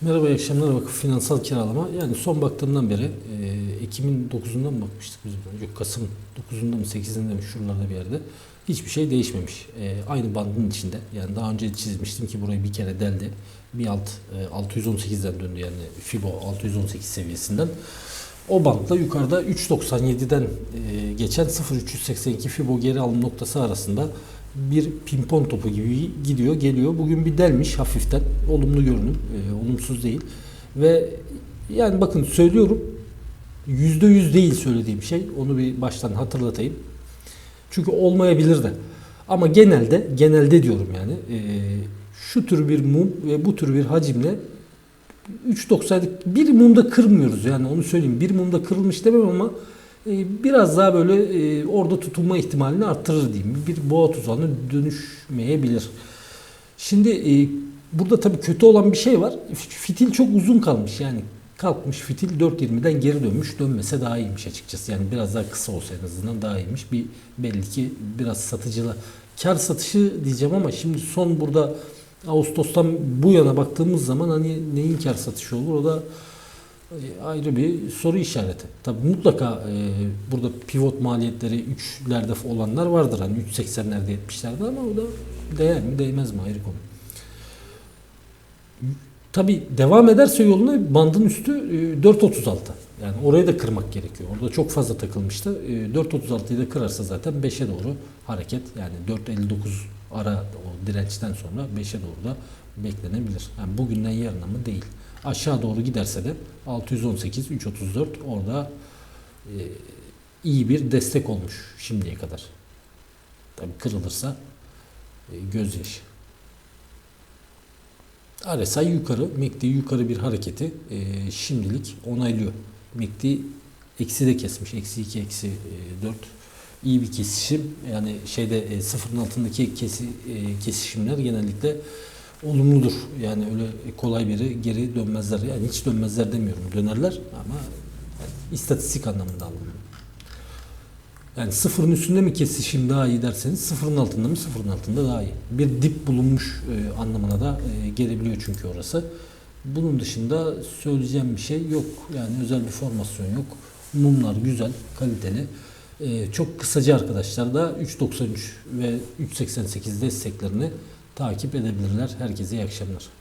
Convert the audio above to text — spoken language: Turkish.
Merhaba, iyi akşamlar. Vakıf Finansal Kiralama. Yani son baktığımdan beri e, Ekim'in 9'undan mı bakmıştık biz? Yok Kasım 9'unda mı 8'inde mi şuralarda bir yerde. Hiçbir şey değişmemiş. E, aynı bandın içinde. Yani daha önce çizmiştim ki burayı bir kere deldi. Bir alt e, 618'den döndü yani Fibo 618 seviyesinden. O bantla yukarıda 3.97'den e, geçen 0.382 Fibo geri alım noktası arasında bir pimpon topu gibi gidiyor geliyor. Bugün bir delmiş hafiften. Olumlu görünüm. e, olumsuz değil. Ve yani bakın söylüyorum %100 değil söylediğim şey. Onu bir baştan hatırlatayım. Çünkü olmayabilir de. Ama genelde, genelde diyorum yani e, şu tür bir mum ve bu tür bir hacimle 3.90'lık bir mumda kırmıyoruz yani onu söyleyeyim. Bir mumda kırılmış demem ama biraz daha böyle e, orada tutulma ihtimalini arttırır diyeyim. Bir boğa tuzağına dönüşmeyebilir. Şimdi e, burada tabii kötü olan bir şey var. Fitil çok uzun kalmış yani kalkmış fitil 4.20'den geri dönmüş. Dönmese daha iyiymiş açıkçası. Yani biraz daha kısa olsa en azından daha iyiymiş. Bir belli ki biraz satıcıla kar satışı diyeceğim ama şimdi son burada Ağustos'tan bu yana baktığımız zaman hani neyin kar satışı olur o da ayrı bir soru işareti. Tabii mutlaka e, burada pivot maliyetleri 3'lerde olanlar vardır. Hani 3.80'lerde 70'lerde ama o da değer mi değmez mi ayrı konu. Tabii devam ederse yoluna bandın üstü e, 4.36. Yani orayı da kırmak gerekiyor. Orada çok fazla takılmıştı. E, 4.36'yı da kırarsa zaten 5'e doğru hareket. Yani 4.59 ara o dirençten sonra 5'e doğru da beklenebilir. Yani bugünden yarına mı değil. Aşağı doğru giderse de 618, 334 orada e, iyi bir destek olmuş şimdiye kadar. Tabii kırılırsa e, gözyaşı. RSI yukarı, MACD yukarı bir hareketi e, şimdilik onaylıyor. MACD eksi de kesmiş. Eksi 2, eksi 4. İyi bir kesişim. Yani şeyde e, sıfırın altındaki kesi, e, kesişimler genellikle olumludur. Yani öyle kolay biri geri dönmezler. Yani hiç dönmezler demiyorum. Dönerler ama yani istatistik anlamında alıyorum. Yani sıfırın üstünde mi kesişim daha iyi derseniz sıfırın altında mı sıfırın altında daha iyi. Bir dip bulunmuş e, anlamına da e, gelebiliyor çünkü orası. Bunun dışında söyleyeceğim bir şey yok. Yani özel bir formasyon yok. Mumlar güzel, kaliteli. E, çok kısaca arkadaşlar da 3.93 ve 3.88 desteklerini takip edebilirler. Herkese iyi akşamlar.